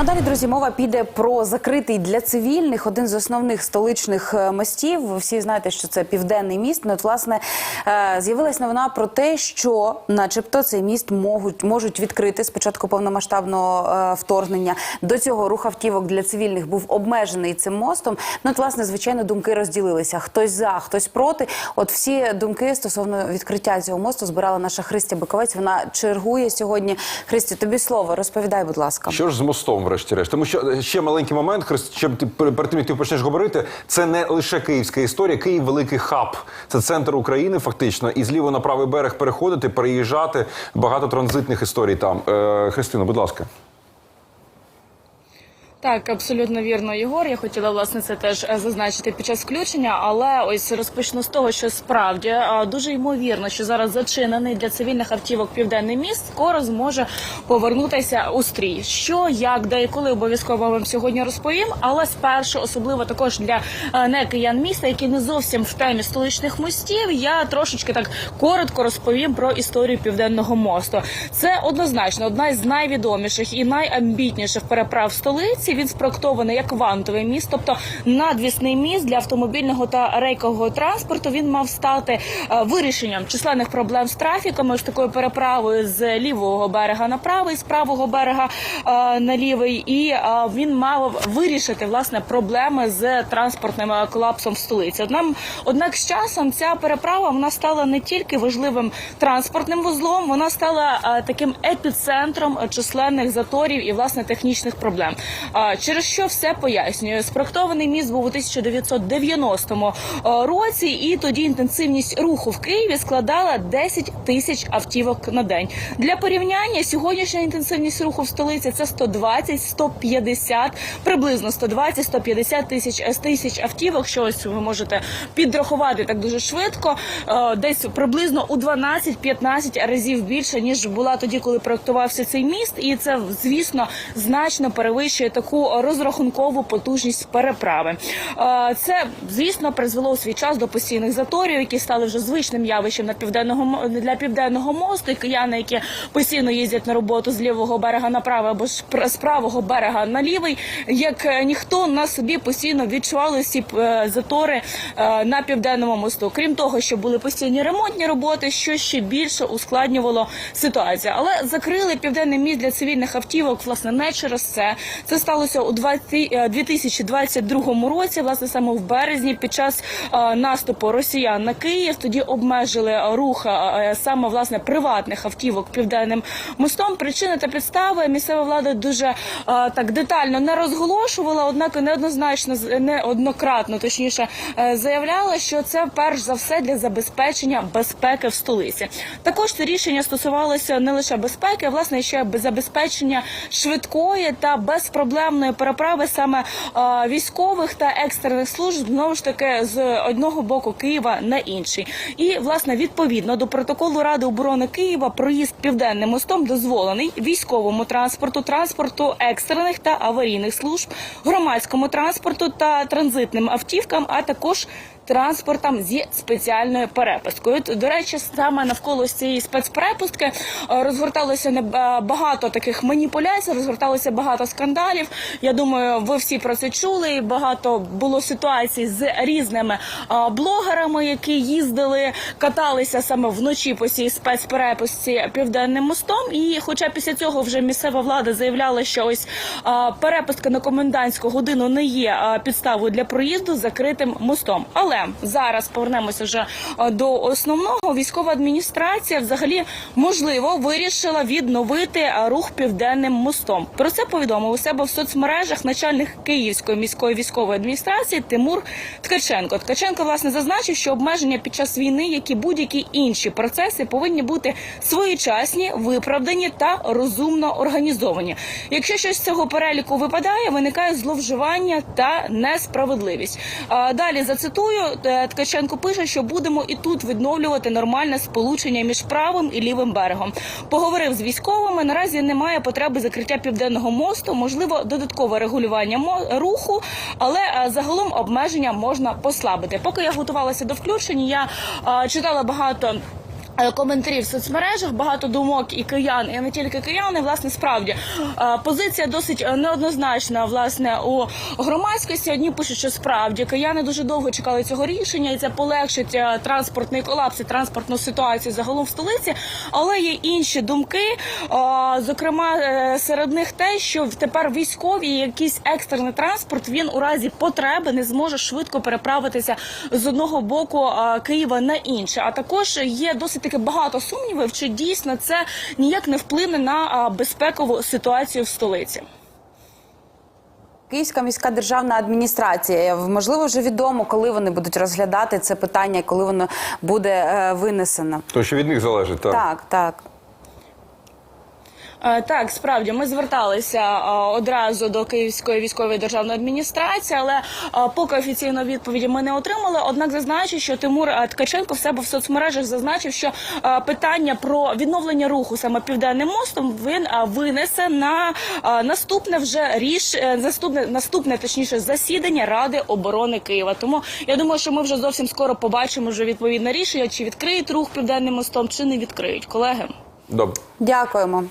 Надалі, друзі, мова піде про закритий для цивільних один з основних столичних е, мостів. Всі знаєте, що це південний міст. Ну, от, власне, е, з'явилась новина про те, що, начебто, цей міст можуть, можуть відкрити спочатку повномасштабного е, вторгнення. До цього рух автівок для цивільних був обмежений цим мостом. Ну, от, власне, звичайно, думки розділилися. Хтось за, хтось проти. От всі думки стосовно відкриття цього мосту збирала наша Христя Биковець. Вона чергує сьогодні. Христя, тобі слово. Розповідай, будь ласка. Що ж з мостом, врешті-решт? Тому що е, ще маленький момент, щоб ти перед тим, як ти почнеш говорити, це не лише київська історія. Київ великий хаб. Це центр України, фактично, і зліво на правий берег переходити, переїжджати. Багато транзитних історій там. Е, Христина, будь ласка. Так, абсолютно вірно, Єгор. Я хотіла власне це теж е, зазначити під час включення, але ось розпочну з того, що справді е, дуже ймовірно, що зараз зачинений для цивільних автівок південний міст скоро зможе повернутися у стрій. Що, як, де і коли обов'язково вам сьогодні розповім. Але спершу, особливо також для е, не киян міста, які не зовсім в темі столичних мостів, я трошечки так коротко розповім про історію південного мосту. Це однозначно одна із найвідоміших і найамбітніших переправ столиці. Він спроектований як вантовий міст, тобто надвісний міст для автомобільного та рейкового транспорту. Він мав стати е, вирішенням численних проблем з трафіком, ось такою переправою з лівого берега на правий, з правого берега е, на лівий, і е, він мав вирішити власне проблеми з транспортним колапсом в столиці. Однак, однак з часом ця переправа вона стала не тільки важливим транспортним вузлом, вона стала таким епіцентром численних заторів і власне технічних проблем. Через що все пояснюю. Спроектований міст був у 1990 році, і тоді інтенсивність руху в Києві складала 10 тисяч автівок на день. Для порівняння сьогоднішня інтенсивність руху в столиці це 120-150, приблизно 120-150 тисяч е, тисяч автівок. Що ось ви можете підрахувати так дуже швидко, десь приблизно у 12-15 разів більше ніж була тоді, коли проектувався цей міст, і це звісно значно перевищує таку розрахункову потужність переправи. Е, Це звісно призвело у свій час до постійних заторів, які стали вже звичним явищем на південного для південного мосту. І кияни, які постійно їздять на роботу з лівого берега на правий або ж з правого берега на лівий, як е, ніхто на собі постійно відчували ці е, затори на південному мосту. Крім того, що були постійні ремонтні роботи, що ще більше ускладнювало ситуацію. Але закрили південний міст для цивільних автівок, власне, не через це. Це сталося у 20, е, 2022 році, власне, саме в березні, під час е, наступу росіян на Київ. Тоді обмежили е, рух е, е, саме власне приватних автівок південним мостом. Причини та підстави місцева влада дуже е, так детально не розголошувала, однак неоднозначно неоднократно, точніше, е, заявляла, що це перш за все для забезпечення безпеки в столиці. Також це рішення стосувалося не лише безпеки, а власне ще забезпечення швидкої та безпроблемної переправи саме військових та екстрених служб знову ж таки з одного боку Києва на інший. І власне відповідно до протоколу Ради оборони Києва проїзд південним мостом дозволений військовому транспорту, транспорту екстрених та аварійних служб, громадському транспорту та транзитним автівкам, а також транспортом зі спеціальною перепусткою. До речі, саме навколо цієї спецперепустки е, розгорталося не багато таких маніпуляцій, розгорталося багато скандалів. Я думаю, ви всі про це чули. Багато було ситуацій з різними блогерами, які їздили, каталися саме вночі по цій спецперепустці південним мостом. І, хоча після цього вже місцева влада заявляла, що ось перепустка на комендантську годину не є підставою для проїзду закритим мостом. Але зараз повернемося вже до основного. Військова адміністрація взагалі можливо вирішила відновити рух південним мостом. Про це повідомив у себе в соцмережах начальник Київської міської військової адміністрації Тимур Ткаченко. Ткаченко власне зазначив, що обмеження під час війни, як і будь-які інші процеси, повинні бути своєчасні, виправдані та розумно організовані. Якщо щось з цього переліку випадає, виникає зловживання та несправедливість. Далі зацитую е, Ткаченко пише, що будемо і тут відновлювати нормальне сполучення між правим і лівим берегом. Поговорив з військовими. Наразі немає потреби закриття південного мосту, можливо, додаткове регулювання руху, але е, загалом обмеження можна послабити. Поки я готувалася до включення, я е, читала багато е, коментарів в соцмережах, багато думок і киян, і не тільки кияни. Власне, справді е, позиція досить е, неоднозначна. Власне, у громадськості одні пишуть, що справді кияни дуже довго чекали цього рішення, і це полегшить транспортний колапс і транспортну ситуацію загалом в столиці. Але є інші думки. Зокрема, серед них те, що тепер військові якийсь екстрений транспорт він у разі потреби не зможе швидко переправитися з одного боку Києва на інше. А також є досить таки багато сумнівів, чи дійсно це ніяк не вплине на безпекову ситуацію в столиці. Київська міська державна адміністрація можливо вже відомо, коли вони будуть розглядати це питання, коли воно буде е, винесено. То що від них залежить, так. Так, так. Е, Так, справді ми зверталися е, одразу до Київської військової державної адміністрації, але е, поки офіційної відповіді ми не отримали. Однак зазначу, що Тимур Ткаченко в себе в соцмережах зазначив, що питання про відновлення руху саме південним мостом він винесе на наступне вже ріш наступне наступне точніше засідання Ради оборони Києва. Тому я думаю, що ми вже зовсім скоро побачимо вже відповідне рішення, чи відкриють рух південним мостом, чи не відкриють, колеги. Добре. Дякуємо.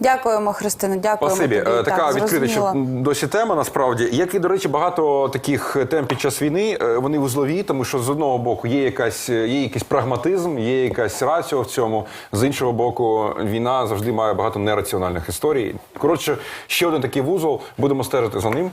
Дякуємо, Христина. Дякуємо. Спасибі. тобі. Е, Така Так, відкрита ще досі тема насправді. Як і, до речі, багато таких тем під час війни е, вони вузлові, тому що з одного боку є якась є якийсь прагматизм, є якась раціо в цьому. З іншого боку, війна завжди має багато нераціональних історій. Коротше, ще один такий вузол. Будемо стежити за ним.